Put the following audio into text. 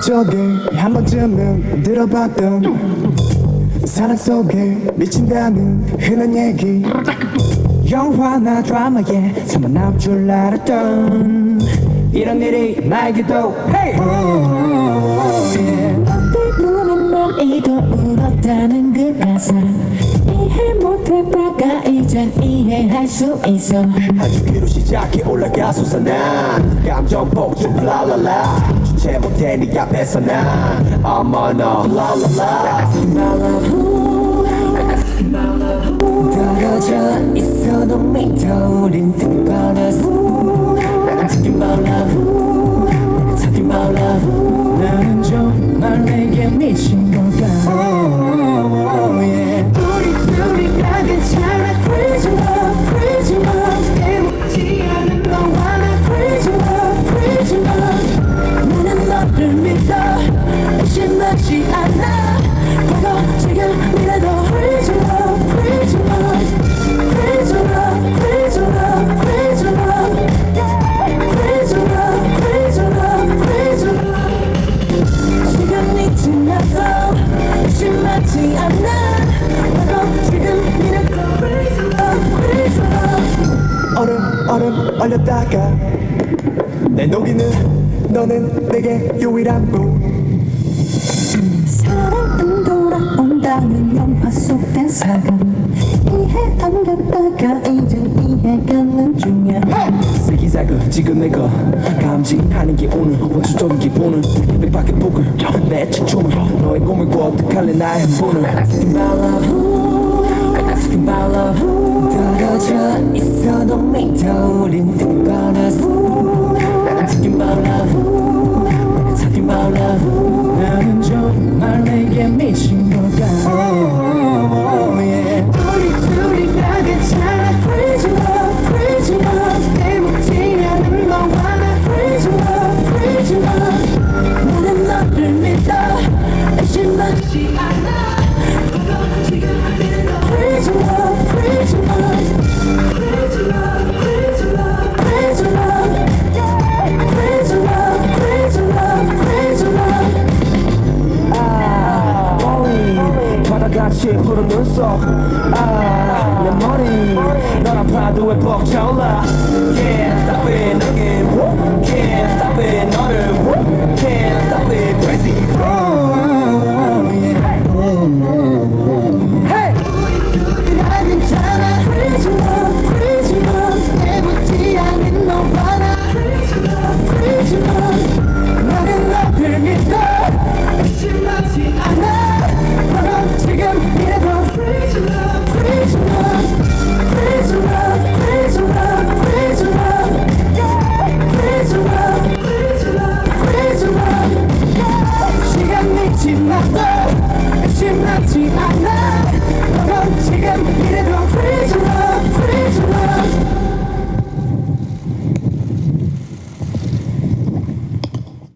적에 한 번쯤은 들어봤던 사랑 속에 미친다는 흔한 얘기. 영화나 드라마에 서만 나올 줄 알았던 이런 일이 나에게도 hey! 눈은 넌이도 울었다는 그 가사 이젠 이해할 수 있어. 위로 시작해 올라가 솟아난 감정 폭죽 랄랄라 주체 못해 네 앞에서 난 어머나 랄랄라 떨어져 있어도 믿어 우린 뜨거워서. Talking about love. Talking about love. 나는 정말 내게 미친 내 녹이는 너는 내게 유일한 부 사랑은 돌아온다는 영화 속된 사람 이해 안 갔다가 이젠 이해가는 중이야 슬기사그 지금 내가 감지하는 게 오늘 원초적인 기본은 백밖에 복을 내 춤을 너의 꿈을 꿔 어떡할래 나의 행본을 Asking about love Asking about love 떨어져 믿어 속아내 머리 너란 파도에 벅차올라 Can't stop it again